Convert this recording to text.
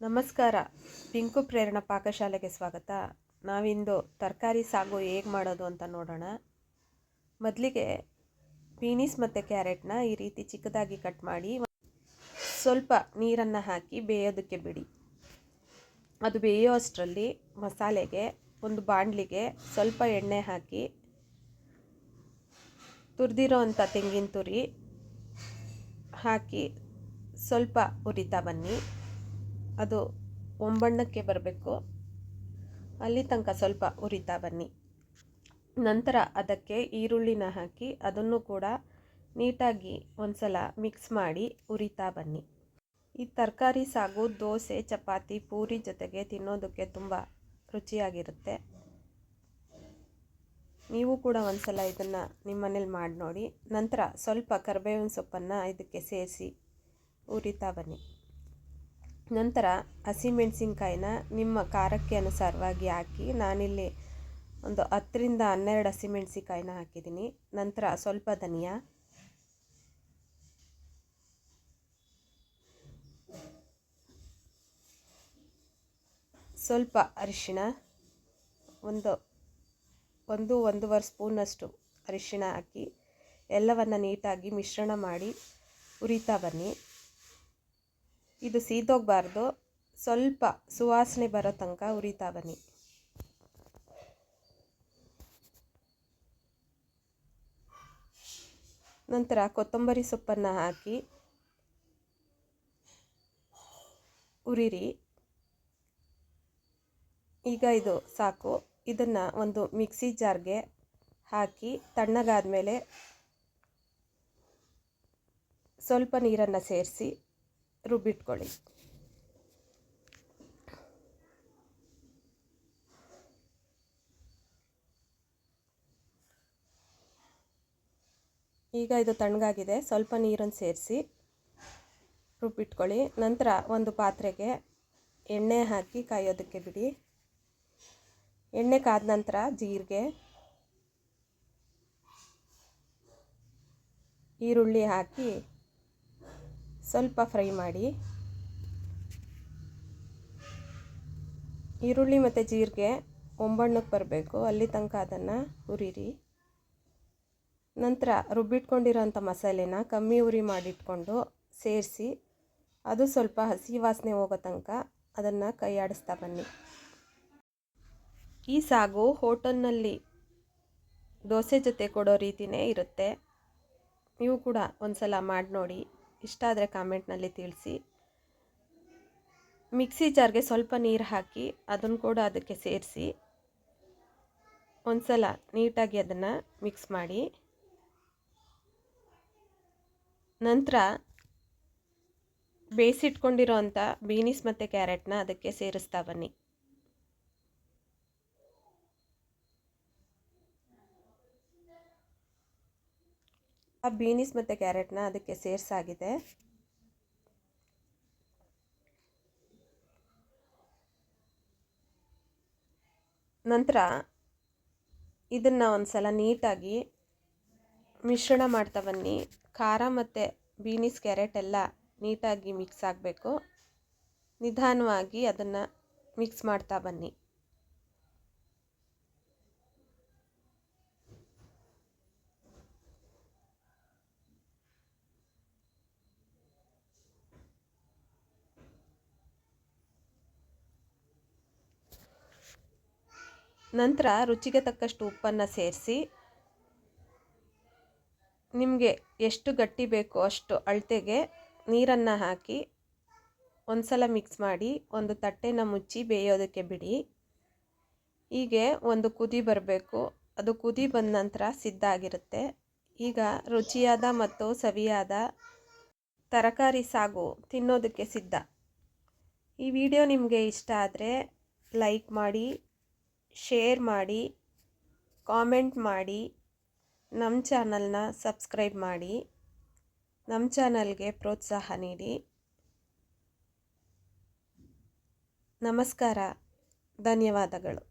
ನಮಸ್ಕಾರ. ಪಿಂಕು ಪ್ರೇರಣಾ ಪಾಕಶಾಲೆಗೆ ಸ್ವಾಗತ. ನಾವಿಂದು ತರಕಾರಿ ಸಾಗು ಹೇಗೆ ಮಾಡೋದು ಅಂತ ನೋಡೋಣ. ಮೊದಲಿಗೆ ಬೀನೀಸ್ ಮತ್ತು ಕ್ಯಾರೆಟ್ನ ಈ ರೀತಿ ಚಿಕ್ಕದಾಗಿ ಕಟ್ ಮಾಡಿ ಸ್ವಲ್ಪ ನೀರನ್ನು ಹಾಕಿ ಬೇಯೋದಕ್ಕೆ ಬಿಡಿ. ಅದು ಬೇಯೋ ಅಷ್ಟರಲ್ಲಿ ಮಸಾಲೆಗೆ, ಒಂದು ಬಾಣಲಿಗೆ ಸ್ವಲ್ಪ ಎಣ್ಣೆ ಹಾಕಿ ತುರಿದಿರೋ ಅಂಥ ತೆಂಗಿನ ತುರಿ ಹಾಕಿ ಸ್ವಲ್ಪ ಉರಿತಾ ಬನ್ನಿ. ಅದು ಒಂಬಣ್ಣಕ್ಕೆ ಬರಬೇಕು. ಅಲ್ಲಿ ತನಕ ಸ್ವಲ್ಪ ಉರಿತಾ ಬನ್ನಿ. ನಂತರ ಅದಕ್ಕೆ ಈರುಳ್ಳಿನ ಹಾಕಿ ಅದನ್ನು ಕೂಡ ನೀಟಾಗಿ ಒಂದ್ಸಲ ಮಿಕ್ಸ್ ಮಾಡಿ ಉರಿತಾ ಬನ್ನಿ. ಈ ತರಕಾರಿ ಸಾಗು, ದೋಸೆ, ಚಪಾತಿ, ಪೂರಿ ಜೊತೆಗೆ ತಿನ್ನೋದಕ್ಕೆ ತುಂಬ ರುಚಿಯಾಗಿರುತ್ತೆ. ನೀವು ಕೂಡ ಒಂದ್ಸಲ ಇದನ್ನು ನಿಮ್ಮ ಮನೇಲಿ ಮಾಡಿ ನೋಡಿ ನಂತರ ಸ್ವಲ್ಪ ಕರಿಬೇವಿನ ಸೊಪ್ಪನ್ನು ಇದಕ್ಕೆ ಸೇರಿಸಿ ಉರಿತಾ ಬನ್ನಿ. ನಂತರ ಹಸಿಮೆಣಸಿನ್ಕಾಯಿನ ನಿಮ್ಮ ಖಾರಕ್ಕೆ ಅನುಸಾರವಾಗಿ ಹಾಕಿ ನಾನಿಲ್ಲಿ ಒಂದು ಹತ್ತರಿಂದ ಹನ್ನೆರಡು ಹಸಿಮೆಣಸಿನ್ಕಾಯಿನ ಹಾಕಿದ್ದೀನಿ. ನಂತರ ಸ್ವಲ್ಪ ಧನಿಯಾ. ಸ್ವಲ್ಪ ಅರಿಶಿಣ. ಒಂದು ಒಂದು, ಒಂದೂವರೆ ಸ್ಪೂನಷ್ಟು ಅರಿಶಿಣ ಹಾಕಿ ಎಲ್ಲವನ್ನು ನೀಟಾಗಿ ಮಿಶ್ರಣ ಮಾಡಿ ಉರಿತಾ ಬನ್ನಿ. ಇದು ಸೀದೋಗಬಾರ್ದು. ಸ್ವಲ್ಪ ಸುವಾಸನೆ ಬರೋ ತನಕ ಉರಿತಾ ಬನ್ನಿ. ನಂತರ ಕೊತ್ತಂಬರಿ ಸೊಪ್ಪನ್ನು ಹಾಕಿ ಉರಿರಿ. ಈಗ ಇದು ಸಾಕು. ಇದನ್ನು ಒಂದು ಮಿಕ್ಸಿ ಜಾರ್ಗೆ ಹಾಕಿ ತಣ್ಣಗಾದ ಮೇಲೆ ಸ್ವಲ್ಪ ನೀರನ್ನು ಸೇರಿಸಿ ರುಬ್ಬಿಟ್ಕೊಳ್ಳಿ. ಈಗ ಇದು ತಣ್ಣಗಾಗಿದೆ. ಸ್ವಲ್ಪ ನೀರನ್ನು ಸೇರಿಸಿ ರುಬ್ಬಿಟ್ಕೊಳ್ಳಿ. ನಂತರ ಒಂದು ಪಾತ್ರೆಗೆ ಎಣ್ಣೆ ಹಾಕಿ ಕಾಯೋದಕ್ಕೆ ಬಿಡಿ. ಎಣ್ಣೆ ಕಾದ ನಂತರ ಜೀರಿಗೆ, ಈರುಳ್ಳಿ ಹಾಕಿ ಸ್ವಲ್ಪ ಫ್ರೈ ಮಾಡಿ ಈರುಳ್ಳಿ ಮತ್ತು ಜೀರಿಗೆ ಒಂಬಣ್ಣಕ್ಕೆ ಬರಬೇಕು. ಅಲ್ಲಿ ತನಕ ಅದನ್ನು ಹುರಿರಿ. ನಂತರ ರುಬ್ಬಿಟ್ಕೊಂಡಿರೋಂಥ ಮಸಾಲೆನ ಕಮ್ಮಿ ಉರಿ ಮಾಡಿಟ್ಕೊಂಡು ಸೇರಿಸಿ, ಅದು ಸ್ವಲ್ಪ ಹಸಿ ವಾಸನೆ ಹೋಗೋ ತನಕ ಅದನ್ನು ಕೈಯಾಡಿಸ್ತಾ ಬನ್ನಿ. ಈ ಸಾಗು ಹೋಟೆಲ್ನಲ್ಲಿ ದೋಸೆ ಜೊತೆ ಕೊಡೋ ರೀತಿಯೇ ಇರುತ್ತೆ. ನೀವು ಕೂಡ ಒಂದು ಸಲ ಮಾಡಿ ನೋಡಿ ಇಷ್ಟ ಆದರೆ ಕಾಮೆಂಟ್ನಲ್ಲಿ ತಿಳಿಸಿ. ಮಿಕ್ಸಿ ಜಾರ್ಗೆ ಸ್ವಲ್ಪ ನೀರು ಹಾಕಿ ಅದನ್ನು ಕೂಡ ಅದಕ್ಕೆ ಸೇರಿಸಿ ಒಂದು ಸಲ ನೀಟಾಗಿ ಅದನ್ನು ಮಿಕ್ಸ್ ಮಾಡಿ. ನಂತರ ಬೇಯಿಸಿಟ್ಕೊಂಡಿರೋ ಅಂಥ ಬೀನೀಸ್ ಮತ್ತು ಕ್ಯಾರೆಟ್ನ ಅದಕ್ಕೆ ಸೇರಿಸ್ತಾ ಬನ್ನಿ. ಆ ಬೀನೀಸ್ ಮತ್ತು ಕ್ಯಾರೆಟ್ನ ಅದಕ್ಕೆ ಸೇರಿಸಾಗಿದೆ. ನಂತರ ಇದನ್ನು ಒಂದು ಸಲ ನೀಟಾಗಿ ಮಿಶ್ರಣ ಮಾಡ್ತಾ ಬನ್ನಿ. ಖಾರ ಮತ್ತು ಬೀನೀಸ್, ಕ್ಯಾರೆಟ್ ಎಲ್ಲ ನೀಟಾಗಿ ಮಿಕ್ಸ್ ಆಗಬೇಕು. ನಿಧಾನವಾಗಿ ಅದನ್ನು ಮಿಕ್ಸ್ ಮಾಡ್ತಾ ಬನ್ನಿ. ನಂತರ ರುಚಿಗೆ ತಕ್ಕಷ್ಟು ಉಪ್ಪನ್ನು ಸೇರಿಸಿ, ನಿಮಗೆ ಎಷ್ಟು ಗಟ್ಟಿ ಬೇಕೋ ಅಷ್ಟು ಅಳತೆಗೆ ನೀರನ್ನು ಹಾಕಿ ಒಂದು ಸಲ ಮಿಕ್ಸ್ ಮಾಡಿ ಒಂದು ತಟ್ಟೆನ ಮುಚ್ಚಿ ಬೇಯೋದಕ್ಕೆ ಬಿಡಿ. ಹೀಗೆ ಒಂದು ಕುದಿ ಬರಬೇಕು. ಅದು ಕುದಿ ಬಂದ ನಂತರ ಸಿದ್ಧ ಆಗಿರುತ್ತೆ ಈಗ ರುಚಿಯಾದ ಮತ್ತು ಸವಿಯಾದ ತರಕಾರಿ ಸಾಗು ತಿನ್ನೋದಕ್ಕೆ ಸಿದ್ಧ. ಈ ವಿಡಿಯೋ ನಿಮಗೆ ಇಷ್ಟ ಆದರೆ ಲೈಕ್ ಮಾಡಿ ಶೇರ್ ಮಾಡಿ ಕಾಮೆಂಟ್ ಮಾಡಿ ನಮ್ಮ ಚಾನಲ್ನ ಸಬ್ಸ್ಕ್ರೈಬ್ ಮಾಡಿ ನಮ್ಮ ಚಾನಲ್ಗೆ ಪ್ರೋತ್ಸಾಹ ನೀಡಿ. ನಮಸ್ಕಾರ ಧನ್ಯವಾದಗಳು.